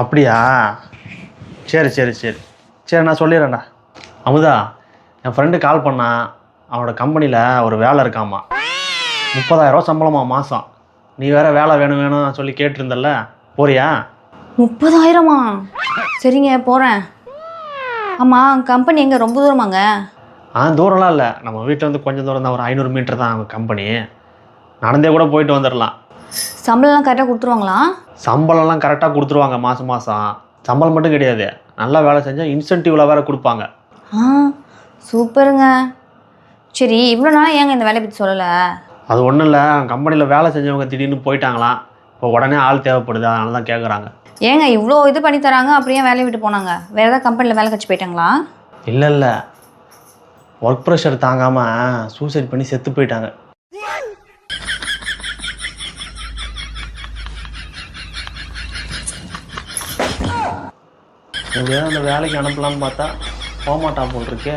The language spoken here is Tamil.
அப்படியா? சரி சரி சரி. சரி நான் சொல்லிடுறேன்டா. அமுதா என் ஃப்ரெண்டு கால் பண்ணான் அவனோட கம்பெனியில் ஒரு வேலை இருக்காமா? முப்பதாயிரரூவா சம்பளமா மாதம் நீ வேற வேலை வேணும் வேணும் சொல்லி கேட்டிருந்தல்ல. போறியா? முப்பதாயிரமா? சரிங்க போகிறேன் ஆமாம் கம்பெனி எங்கே? ரொம்ப தூரமாங்க. ஆ தூரம்லாம் இல்லை. நம்ம வீட்டில் வந்து கொஞ்சம் தூரம் தான் ஒரு ஐநூறு மீட்டர் தான் அவங்க கம்பெனி நடந்தே கூட போயிட்டு வந்துடலாம் சம்பளம்லாம் கரெக்டாக கொடுத்துருவாங்களா? சம்பளம்லாம் கரெக்டாக கொடுத்துருவாங்க மாதம் மாதம் சம்பளம் மட்டும் கிடையாது. நல்லா வேலை செஞ்சால் இன்சென்டிவ்ல வேற கொடுப்பாங்க. ஆ சூப்பருங்க. சரி இவ்வளோ நாள் ஏங்க இந்த வேலையை பற்றி சொல்லலை? அது ஒன்றும் இல்லை. கம்பெனியில் வேலை செஞ்சவங்க திடீர்னு போயிட்டாங்களாம். இப்போ உடனே ஆள் தேவைப்படுது அதனால தான் கேட்குறாங்க ஏங்க இவ்வளோ இது பண்ணி தராங்க அப்புறம் ஏன் வேலையை விட்டு போனாங்க? வேறு ஏதாவது கம்பெனியில் வேலை கழிச்சு போயிட்டாங்களா? இல்லை இல்லை. ஒர்க் ப்ரெஷர் தாங்காமல் சூசைட் பண்ணி செத்து போயிட்டாங்க. எப்படியாவது அந்த வேலைக்கு அனுப்பலான்னு பார்த்தா போக மாட்டா போல் இருக்கே.